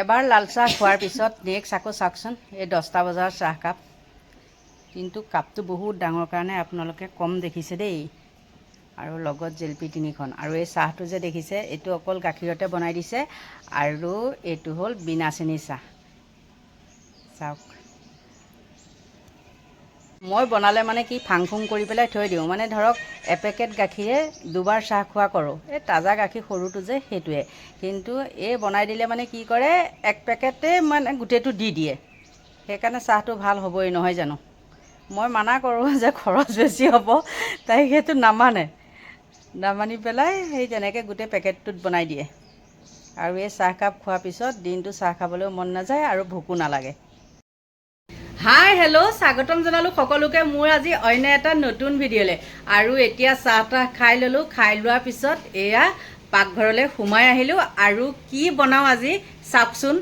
এবাৰ লাল চাহ খোৱাৰ পিছত নেক্সট আকৌ চাওকচোন, এই দহটা বজাৰ চাহকাপ কিন্তু কাপটো বহুত ডাঙৰ কাৰণে আপোনালোকে কম দেখিছে দেই। আৰু লগত জেলপি তিনিখন। আৰু এই চাহটো যে দেখিছে, এইটো অকল গাখীৰতে বনাই দিছে। আৰু এইটো হ'ল বিনা চেনি চাহ। চাওক। মই বনালে মানে কি ফাং ফুং কৰি পেলাই থৈ দিওঁ। মানে ধৰক এপেকেট গাখীৰে দুবাৰ চাহ খোৱা কৰোঁ। এই তাজা গাখীৰ সৰুটো যে সেইটোৱে। কিন্তু এই বনাই দিলে মানে কি কৰে এক পেকেটে মানে গোটেইটো দি দিয়ে। সেইকাৰণে চাহটো ভাল হ'বই নহয় জানো? মই মানা কৰোঁ যে খৰচ বেছি হ'ব তাই সেইটো নামানে। নামানি পেলাই সেই তেনেকৈ গোটেই পেকেটটোত বনাই দিয়ে। আৰু এই চাহকাপ খোৱাৰ পিছত দিনটো চাহ খাবলৈও মন নাযায় আৰু ভোকো নালাগে। হাই হেল্ল' স্বাগতম জনালোঁ সকলোকে। মোৰ আজি অন্য এটা নতুন ভিডিঅ'লৈ। আৰু এতিয়া চাহ তাহ খাই ল'লোঁ। খাই লোৱাৰ পিছত এয়া পাকঘৰলৈ সোমাই আহিলোঁ। আৰু কি বনাওঁ আজি চাওকচোন।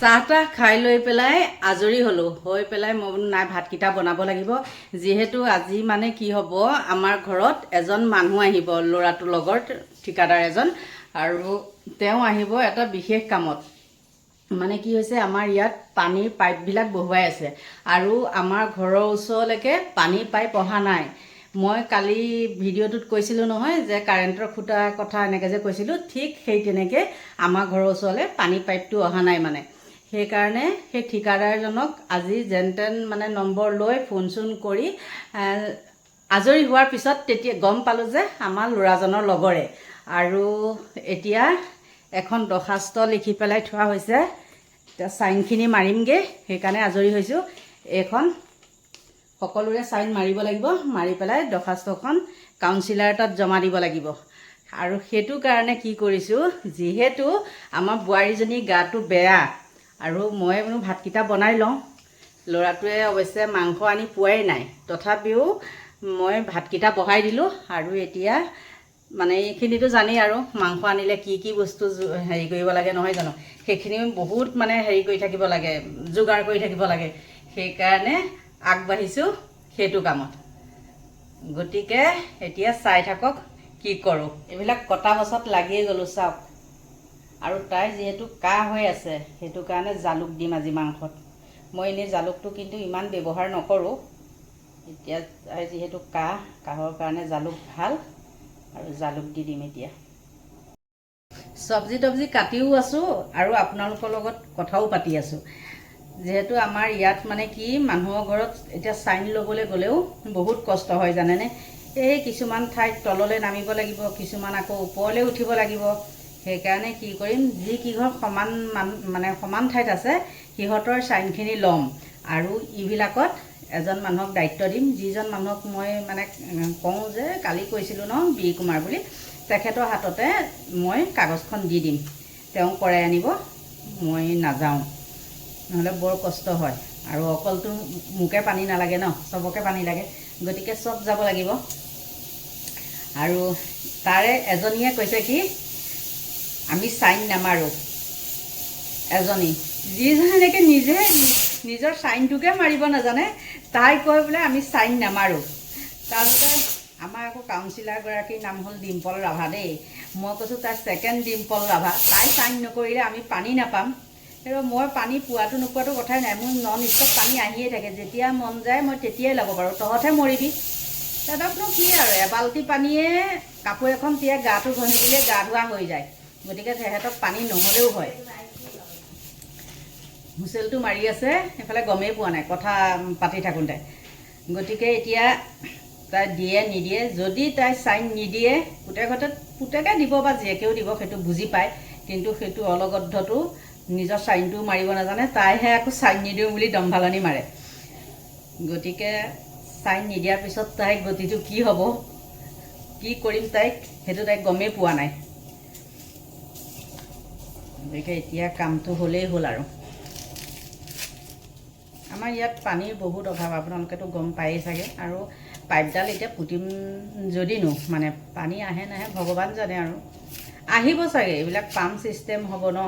চাহ তাহ খাই লৈ পেলাই আজৰি হ'লোঁ। হৈ পেলাই মই বোলো নাই ভাতকেইটা বনাব লাগিব। যিহেতু আজি মানে কি হ'ব আমাৰ ঘৰত এজন মানুহ আহিব ল'ৰাটোৰ লগত ঠিকাদাৰ এজন। আৰু তেওঁ আহিব এটা বিশেষ কামত। মানে কি হৈছে আমাৰ ইয়াত পানীৰ পাইপবিলাক বহুৱাই আছে। আৰু আমাৰ ঘৰৰ ওচৰলৈকে পানীৰ পাইপ অহা নাই। মই কালি ভিডিঅ'টোত কৈছিলোঁ নহয় যে কাৰেণ্টৰ খুঁটাৰ কথা এনেকৈ যে কৈছিলোঁ ঠিক সেই তেনেকৈ আমাৰ ঘৰৰ ওচৰলৈ পানী পাইপটো অহা নাই মানে। সেইকাৰণে সেই ঠিকাদাৰজনক আজি যেন তেন মানে নম্বৰ লৈ ফোন চোন কৰি আজৰি হোৱাৰ পিছত তেতিয়া গম পালোঁ যে আমাৰ ল'ৰাজনৰ লগৰে। আৰু এতিয়া এখন দৰ্খাস্ত লিখি পেলাই থোৱা হৈছে। এতিয়া চাইনখিনি মাৰিমগৈ সেইকাৰণে আজৰি হৈছোঁ। এইখন সকলোৰে চাইন মাৰিব লাগিব মাৰি পেলাই দৰ্খাস্তখন কাউঞ্চিলাৰ তাত জমা দিব লাগিব। আৰু সেইটো কাৰণে কি কৰিছোঁ যিহেতু আমাৰ বোৱাৰীজনী গাটো বেয়া আৰু মই বোলো ভাতকেইটা বনাই লওঁ। ল'ৰাটোৱে অৱশ্যে মাংস আনি পোৱাই নাই। তথাপিও মই ভাতকেইটা বহাই দিলোঁ আৰু এতিয়া মানে এইখিনিতো জানেই আৰু মাংস আনিলে কি কি বস্তু হেৰি কৰিব লাগে নহয় জানো? সেইখিনি বহুত মানে হেৰি কৰি থাকিব লাগে যোগাৰ কৰি থাকিব লাগে। সেইকাৰণে আগবাঢ়িছোঁ সেইটো কামত। গতিকে এতিয়া চাই থাকক কি কৰোঁ। এইবিলাক কটা বছৰত লাগিয়ে গ'লোঁ চাওক। আৰু তাই যিহেতু কাহ হৈ আছে সেইটো কাৰণে জালুক দিম আজি মাংসত। মই এনেই জালুকটো কিন্তু ইমান ব্যৱহাৰ নকৰোঁ। এতিয়া তাই যিহেতু কাহ কাহৰ কাৰণে জালুক ভাল। আৰু জালুক দি দিম এতিয়া। চব্জি তবজি কাটিও আছোঁ আৰু আপোনালোকৰ লগত কথাও পাতি আছোঁ। যিহেতু আমাৰ ইয়াত মানে কি মানুহৰ ঘৰত এতিয়া চাইন ল'বলৈ গ'লেও বহুত কষ্ট হয় জানেনে? এই কিছুমান ঠাইত তললৈ নামিব লাগিব কিছুমান আকৌ ওপৰলৈ উঠিব লাগিব। সেইকাৰণে কি কৰিম যি কিঘৰ সমান মান মানে সমান ঠাইত আছে সিহঁতৰ চাইনখিনি ল'ম। আৰু ইবিলাকত এজন মানুহক দায়িত্ব দিম যিজন মানুহক মই মানে কওঁ যে কালি কৈছিলোঁ ন বীৰ কুমাৰ বুলি তেখেতৰ হাততে মই কাগজখন দি দিম। তেওঁ কৰাই আনিব মই নাযাওঁ। নহ'লে বৰ কষ্ট হয়। আৰু অকলতো মোকে পানী নালাগে ন চবকে পানী লাগে। গতিকে চব যাব লাগিব। আৰু তাৰে এজনীয়ে কৈছে কি আমি চাইন নামাৰোঁ। এজনী যিজনীকে নিজে নিজৰ চাইনটোকে মাৰিব নাজানে, তাই কয় বোলে, আমি চাইন নামাৰোঁ। তাৰপিছতে আমাৰ আকৌ কাউঞ্চিলাৰগৰাকীৰ নাম হ'ল ডিম্পল ৰাভা দেই। মই কৈছোঁ, তাই ছেকেণ্ড ডিম্পল ৰাভা। তাই চাইন নকৰিলে আমি পানী নাপাম। সেইটো মই পানী পোৱাটো নোপোৱাটো কথাই নাই। মোৰ নন ষ্টপ পানী আহিয়ে থাকে। যেতিয়া মন যায়, মই তেতিয়াই ল'ব পাৰোঁ। তহঁতহে মৰিবি। তাহাঁতকনো কি আৰু? এবাল্টি পানীয়ে কাপোৰ এখন তিয়াই গাটো ঘঁহি দিলে গা ধোৱা হৈ যায়। গতিকে সিহঁতক পানী নহ'লেও হয়। হুচেলটো মাৰি আছে সেইফালে গমেই পোৱা নাই কথা পাতি থাকোঁতে। গতিকে এতিয়া তাই দিয়ে নিদিয়ে যদি তাই চাইন নিদিয়ে পুতেকহঁতে পুতেকে দিব বা জীয়েকেও দিব সেইটো বুজি পায় কিন্তু সেইটো অলগদ্ধটো নিজৰ চাইনটোও মাৰিব নাজানে তাইহে আকৌ চাইন নিদিওঁ বুলি দম্ভালনি মাৰে। গতিকে চাইন নিদিয়াৰ পিছত তাইৰ গতিটো কি হ'ব? কি কৰিম তাইক? সেইটো তাইক গমেই পোৱা নাই। গতিকে এতিয়া কামটো হ'লেই হ'ল আৰু। আমাৰ ইয়াত পানীৰ বহুত অভাৱ আপোনালোকেতো গম পায়েই চাগে। আৰু পাইপডাল এতিয়া পুতিম যদিনো মানে পানী আহে নাহে ভগৱান জানে আৰু। আহিব চাগে এইবিলাক পাম্প ছিষ্টেম হ'ব ন?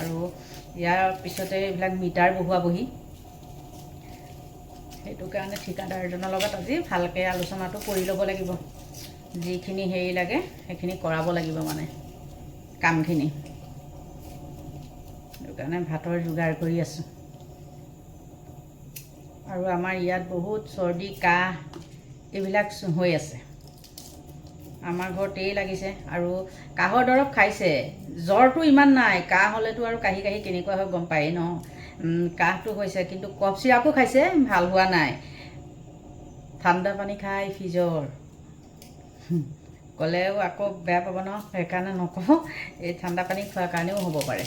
আৰু ইয়াৰ পিছতে এইবিলাক মিটাৰ বহুৱাবহি। সেইটো কাৰণে ঠিকাদাৰজনৰ লগত আজি ভালকৈ আলোচনাটো কৰি ল'ব লাগিব। যিখিনি হেৰি লাগে সেইখিনি কৰাব লাগিব মানে কামখিনি। সেইটো কাৰণে ভাতৰ যোগাৰ কৰি আছোঁ। আৰু আমাৰ ইয়াত বহুত চৰ্দি কাহ এইবিলাক হৈ আছে। আমাৰ ঘৰত এই লাগিছে আৰু কাহৰ দৰৱ খাইছে। জ্বৰটো ইমান নাই কাহ হ'লেতো আৰু কাহি কাহি কেনেকুৱা হয় গম পায়েই ন। কাহটো হৈছে কিন্তু কফ চিৰাপো খাইছে ভাল হোৱা নাই। ঠাণ্ডা পানী খাই ফ্ৰিজৰ হুম, ক'লেও আকৌ বেয়া পাব ন সেইকাৰণে নকওঁ। এই ঠাণ্ডা পানী খোৱাৰ কাৰণেও হ'ব পাৰে।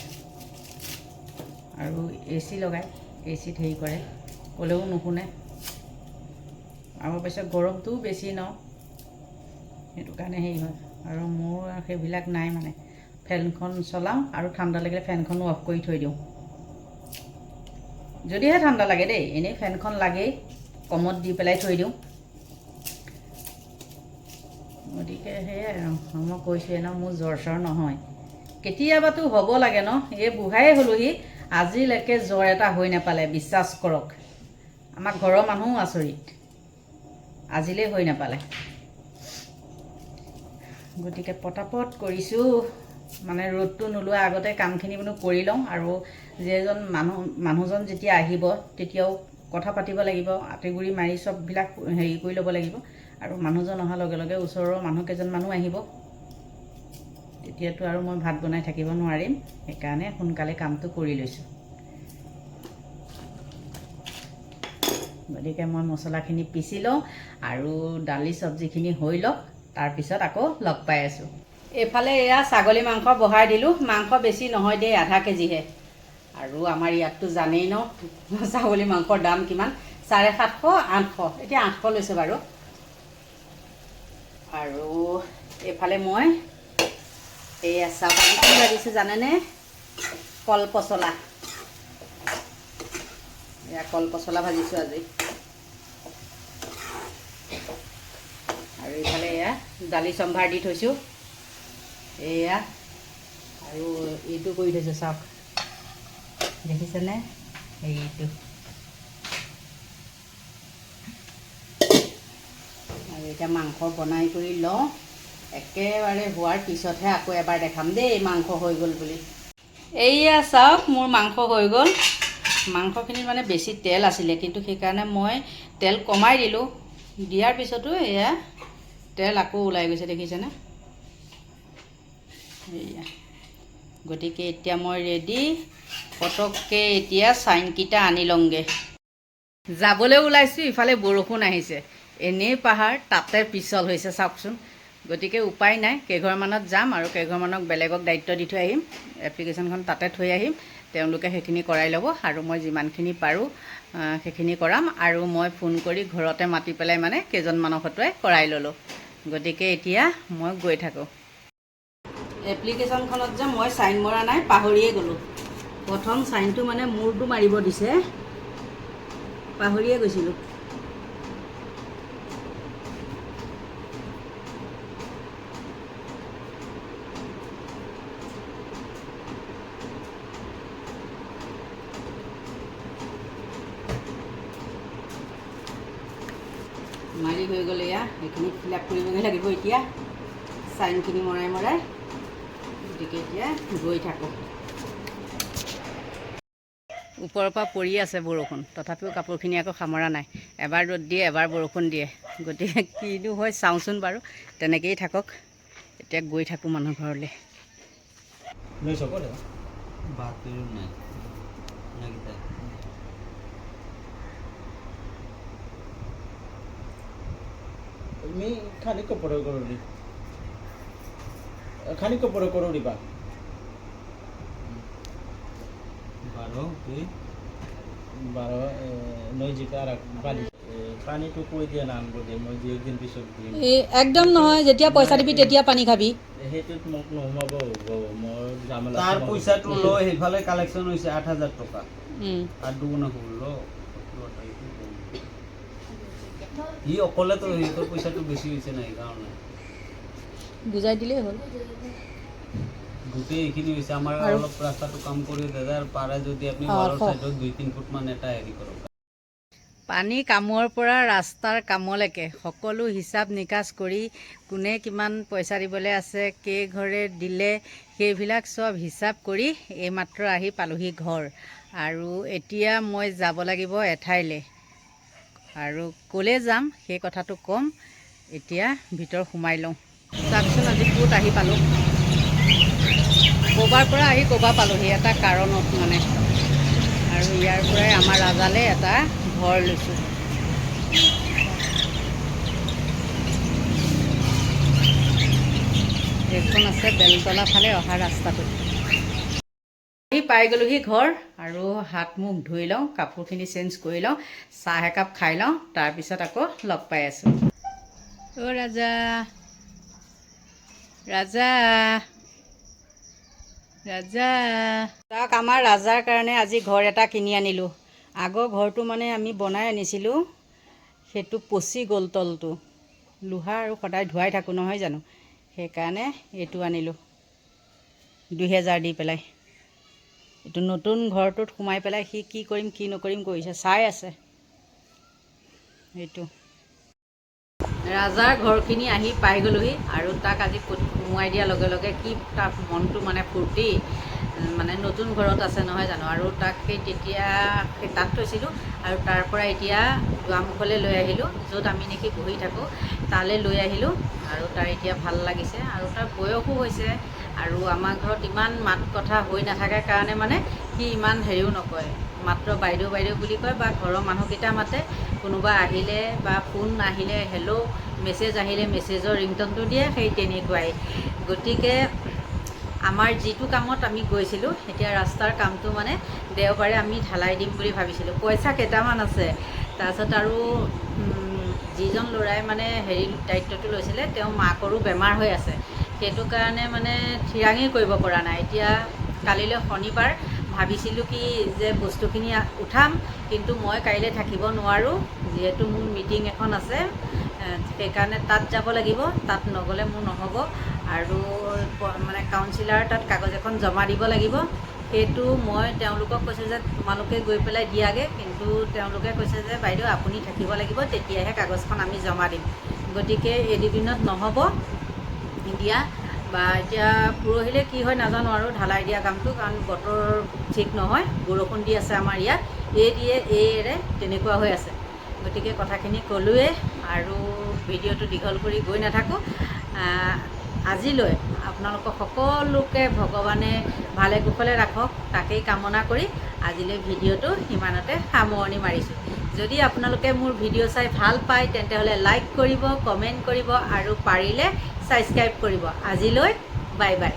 আৰু এ চি লগাই এ চিত হেৰি কৰে। ক'লেও নুশুনে। আৰু অৱশ্যে গৰমটোও বেছি ন? সেইটো কাৰণে হেৰি হয়। আৰু মোৰ সেইবিলাক নাই মানে। ফেনখন চলাওঁ আৰু ঠাণ্ডা লাগিলে ফেনখনো অফ কৰি থৈ দিওঁ। যদিহে ঠাণ্ডা লাগে দেই, এনেই ফেনখন লাগেই, কমত দি পেলাই থৈ দিওঁ। গতিকে সেয়াই আৰু মই কৈছোঁৱে ন, মোৰ জ্বৰ চৰ নহয়। কেতিয়াবাতো হ'ব লাগে ন? এই বুঢ়াই হ'লোহি, আজিলৈকে জ্বৰ এটা হৈ নাপালে, বিশ্বাস কৰক। আমাৰ ঘৰৰ মানুহো আচৰিত। আজিলৈ হৈ নাপালে। গতিকে পটাপট কৰিছোঁ। মানে ৰ'দটো নোলোৱা আগতে কামখিনি বোলো কৰি লওঁ আৰু যিজন মানুহ মানুহজন যেতিয়া আহিব তেতিয়াও কথা পাতিব লাগিব আঁতিগুৰি মাৰি চববিলাক হেৰি কৰি ল'ব লাগিব। আৰু মানুহজন অহাৰ লগে লগে ওচৰৰ মানুহ কেইজনমানো আহিব। তেতিয়াতো আৰু মই ভাত বনাই থাকিব নোৱাৰিম। সেইকাৰণে সোনকালে কামটো কৰি লৈছোঁ। গতিকে মই মছলাখিনি পিচি লওঁ আৰু দালি চব্জিখিনি হৈ লওক তাৰপিছত আকৌ লগ পাই আছোঁ। এইফালে এয়া ছাগলী মাংস বহাই দিলোঁ মাংস বেছি নহয় দেই আধা কেজিহে। আৰু আমাৰ ইয়াততো জানেই ন ছাগলী মাংসৰ দাম কিমান? চাৰে সাতশ আঠশ এতিয়া আঠশ লৈছে বাৰু। আৰু এইফালে মই চাউল কি ভাজিছোঁ জানেনে? কল পচলা। এয়া কল পচলা ভাজিছোঁ আজি। আৰু এইফালে এয়া দালি চম্ভাৰ দি থৈছোঁ। এয়া আৰু এইটো কৰি থৈছোঁ চাওক। দেখিছেনে? এইটো। আৰু এতিয়া মাংস বনাই কৰি লওঁ। একেবাৰে হোৱাৰ পিছতহে আকৌ এবাৰ দেখাম দেই মাংস হৈ গ'ল বুলি। এইয়া চাওক মোৰ মাংস হৈ গ'ল। মাংসখিনিত মানে বেছি তেল আছিলে কিন্তু সেইকাৰণে মই তেল কমাই দিলোঁ। দিয়াৰ পিছতো এয়া তেল আকৌ ওলাই গৈছে দেখিছেনে? এয়া। গতিকে এতিয়া মই ৰেডি পটককৈ এতিয়া চাইনকেইটা আনি লওঁগৈ। যাবলৈ ওলাইছোঁ ইফালে বৰষুণ আহিছে। এনেই পাহাৰ তাতে পিছল হৈছে চাওকচোন। গতিকে উপায় নাই কেইঘৰমানত যাম আৰু কেইঘৰমানক বেলেগক দায়িত্ব দি থৈ আহিম। এপ্লিকেশ্যনখন তাতে থৈ আহিম। তেওঁলোকে সেইখিনি কৰাই ল'ব আৰু মই যিমানখিনি পাৰোঁ সেইখিনি কৰাম আৰু মই ফোন কৰি ঘৰতে মাতি পেলাই মানে কেইজনমানৰ হতুৱাই কৰাই ল'লোঁ। গতিকে এতিয়া মই গৈ থাকোঁ। এপ্লিকেশ্যনখনত যে মই চাইন মৰা নাই পাহৰিয়ে গ'লোঁ। প্ৰথম চাইনটো মানে মূৰটো মাৰিব দিছে। পাহৰিয়ে গৈছিলোঁ। মাৰি হৈ গ'লে এয়া। সেইখিনি ফিল আপ কৰিবগৈ লাগিব এতিয়া। চাইনখিনি মৰাই মৰাই। গতিকে এতিয়া গৈ থাকোঁ। ওপৰৰ পৰা পৰি আছে বৰষুণ। তথাপিও কাপোৰখিনি আকৌ সামৰা নাই। এবাৰ ৰ'দ দিয়ে এবাৰ বৰষুণ দিয়ে। গতিকে কিনো হয় চাওঁচোন বাৰু। তেনেকেই থাকক। এতিয়া গৈ থাকোঁ মানুহ ঘৰলৈ। লৈ চাব দাদা বাতৰি নাই। তুমি খানিক পরে করলি খানিক পরে করো রিবা বারো বারো নৈজিকা আর বালি। পানীটো কৈ দিয়া নাম বুলি মই দুই একদিন পিছত দিম। একদম নহয় যেতিয়া পইচা দিবি তেতিয়া পানী খাবি। সেইটোত মোক নোসোমাব মই জামেলা তাৰ পইচাটো লৈ সেইফালে কালেকশ্যন হৈছে আঠ হাজাৰ টকা। আৰু দুগুণা ষোল্ল সি অকলেতো সিহঁতৰ পইচাটো বেছি হৈছে নাই সেইকাৰণে বুজাই দিলেই হ'ল। গোটেই এইখিনি হৈছে আমাৰ অলপ ৰাস্তাটো কাম কৰি দাদা পাৰে যদি আপুনি ৱালৰ। চাইডত দুই তিন ফুট মান এটা হেৰি কৰক। পানী কামৰ পৰা ৰাস্তাৰ কামলৈকে সকলো হিচাপ নিকাচ কৰি কোনে কিমান পইচা দিবলৈ আছে কেইঘৰে দিলে সেইবিলাক চব হিচাপ কৰি এইমাত্ৰ আহি পালোহি ঘৰ। আৰু এতিয়া মই যাব লাগিব এঠাইলৈ। আৰু ক'লৈ যাম সেই কথাটো ক'ম। এতিয়া ভিতৰ সোমাই লওঁ। চাওকচোন আজি ক'ত আহি পালোঁ। ক'ৰবাৰ পৰা আহি ক'ৰবাৰ পালোঁহি এটা কাৰণত মানে। আৰু ইয়াৰ পৰাই আমাৰ ৰাজালৈ এটা ঘৰ লৈছোঁ। এইখন আছে বেলতলা ফালে অহা ৰাস্তাটো। পাই গ'লোহি ঘৰ আৰু হাত মুখ ধুই লওঁ কাপোৰখিনি চেঞ্জ কৰি লওঁ চাহ একাপ খাই লওঁ তাৰপিছত আকৌ লগ পাই আছোঁ। অ' ৰাজা। ৰাজা। ৰাজা। তাক আমাৰ ৰাজাৰ কাৰণে আজি ঘৰ এটা কিনি আনিলোঁ। আগৰ ঘৰটো মানে আমি বনাই আনিছিলোঁ সেইটো পচি গ'ল তলটো। লোহা আৰু সদায় ধুৱাই থাকোঁ নহয় জানো? সেইকাৰণে এইটো আনিলোঁ। দুহেজাৰ দি পেলাই। এইটো নতুন ঘৰটোত সোমাই পেলাই সি কি কৰিম, কি নকৰিম কৰিছে, চাই আছে। এইটো। ৰাজাৰ ঘৰখিনি আহি পাই গ'লোহি আৰু তাক আজি সোমোৱাই দিয়াৰ লগে লগে কি তাৰ মনটো মানে ফূৰ্তি মানে নতুন ঘৰত আছে নহয় জানো? আৰু তাক সেই তেতিয়া সেই তাত থৈছিলোঁ আৰু তাৰ পৰা এতিয়া দুৱাৰমুখলৈ লৈ আহিলোঁ, য'ত আমি নেকি বহি থাকোঁ, তালৈ লৈ আহিলোঁ আৰু তাৰ এতিয়া ভালো লাগিছে আৰু তাৰ বয়সো হৈছে আৰু আমাৰ ঘৰত ইমান মাত কথা হৈ নাথাকে কাৰণে মানে সি ইমান হেৰিও নকয়। মাত্ৰ বাইদেউ বাইদেউ বুলি কয় বা ঘৰৰ মানুহকেইটা মাতে। কোনোবা আহিলে বা ফোন আহিলে হেল্ল' মেছেজ আহিলে মেছেজৰ ৰিংটনটো দিয়ে, সেই তেনেকুৱাই। গতিকে আমাৰ যিটো কামত আমি গৈছিলোঁ, এতিয়া ৰাস্তাৰ কামটো মানে দেওবাৰে আমি ঢালাই দিম বুলি ভাবিছিলোঁ। পইচা কেইটামান আছে। তাৰপিছত আৰু যিজন ল'ৰাই মানে হেৰি দায়িত্বটো লৈছিলে, তেওঁ মাকৰো বেমাৰ হৈ আছে। সেইটো কাৰণে মানে থিৰাঙেই কৰিব পৰা নাই। এতিয়া কালিলৈ শনিবাৰ ভাবিছিলোঁ কি যে বস্তুখিনি উঠাম কিন্তু মই কাইলৈ থাকিব নোৱাৰোঁ যিহেতু মোৰ মিটিং এখন আছে। সেইকাৰণে তাত যাব লাগিব তাত নগ'লে মোৰ নহ'ব। আৰু মানে কাউঞ্চিলাৰ তাত কাগজ এখন জমা দিব লাগিব। সেইটো মই তেওঁলোকক কৈছোঁ যে তোমালোকে গৈ পেলাই দিয়াগৈ কিন্তু তেওঁলোকে কৈছে যে বাইদেউ আপুনি থাকিব লাগিব তেতিয়াহে কাগজখন আমি জমা দিম। গতিকে এই দুদিনত নহ'ব। দিয়া বা এতিয়া পৰহিলৈ কি হয় নাজানো আৰু ঢালাই দিয়া কামটো, কাৰণ বতৰ ঠিক নহয়, বৰষুণ দি আছে আমাৰ ইয়াত, এই দিয়ে এই এৰে তেনেকুৱা হৈ আছে। গতিকে কথাখিনি ক'লোৱেই আৰু ভিডিঅ'টো দীঘল কৰি গৈ নাথাকোঁ। আজিলৈ আপোনালোকক সকলোকে ভগৱানে ভালে কুশলে ৰাখক, তাকেই কামনা কৰি আজিলৈ ভিডিঅ'টো সিমানতে সামৰণি মাৰিছোঁ। যদি আপোনালোকে মোৰ ভিডিঅ' চাই ভাল পায় তেন্তে হ'লে লাইক কৰিব কমেণ্ট কৰিব আৰু পাৰিলে ছাবস্ক্ৰাইব কৰিব। আজিলৈ বাই বাই